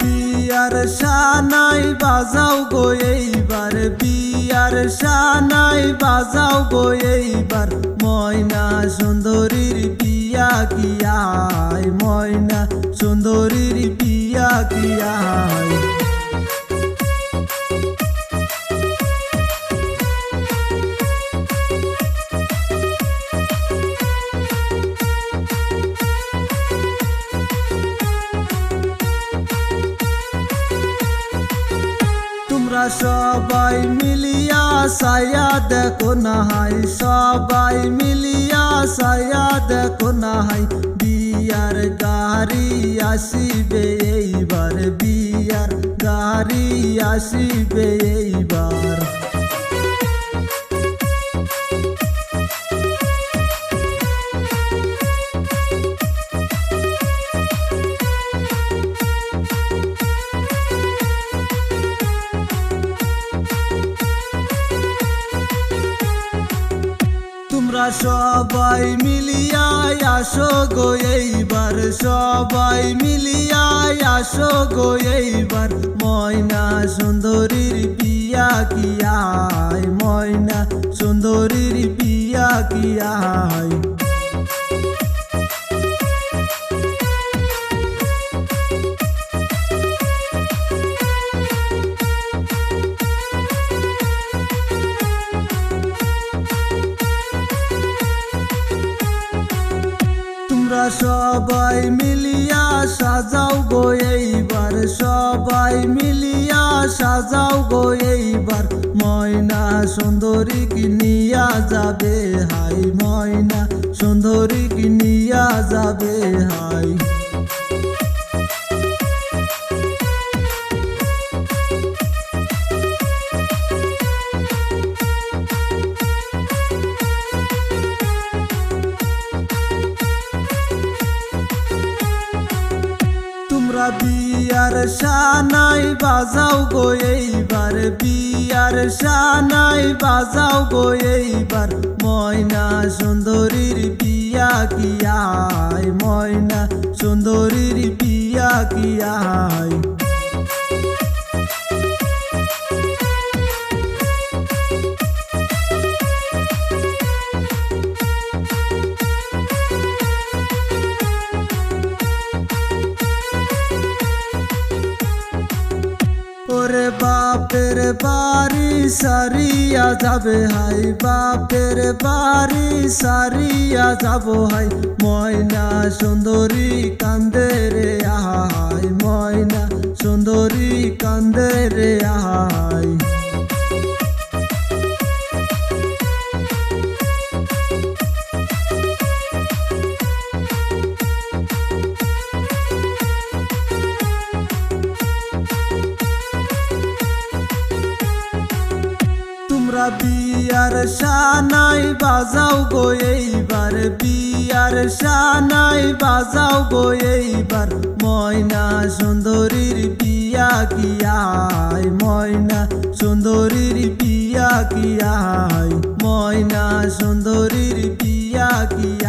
বিয়ার শানাই বাজাও গো এইবার, বিয়ার শানাই বাজাও গো এইবার। ময়না সুন্দরীর বিয়া কিয়ায় ময়না সুন্দরীর বিয়া কিয়ায় সবাই মিলিয়া সায়া দেখো নাহাই সবাই মিলিয়া সায়া দেখো নাহাই বিয়ার গাড়ি আসিবে এইবার, বিয়ার গাড়ি আসিবে এইবার। তোমরা সবাই মিলিয়া আসো গো এইবার, সবাই মিলিয়া আসো গো এইবার। ময়না সুন্দরীর পিয়া কিয়ায় ময়না সুন্দরীর পিয়া কিয়ায় সবাই মিলিয়া সাজাও গো এইবার। সবাই মিলিয়া সাজাও গো এইবার। ময়না সুন্দরী কিনিয়া যাবে, হাই ময়না সুন্দরী কিনিয়া যাবে, হাই। বিয়ার শানাই বাজাও গো এইবার, বিয়ার শানাই বাজাও গো এইবার। ময়না সুন্দরীর বিয়া কিয়ায় ময়না সুন্দরীর বিয়া কিয়ায় ওরে বাপের বাড়ি সারিয়া যাবে হাই, বাপের বাড়ি সারিয়া যাব হাই। ময়না সুন্দরী কান্দে রে আহাই ময়না সুন্দরী কান্দে রে আহাই বিয়ার শানাই বাজাও গো এইবার, বিয়ার শানাই বাজাও গো এইবার। ময়না সুন্দরীর বিয়া কিয়ায় ময়না সুন্দরীর বিয়া কিয়ায় ময়না সুন্দরীর বিয়া কিয়ায়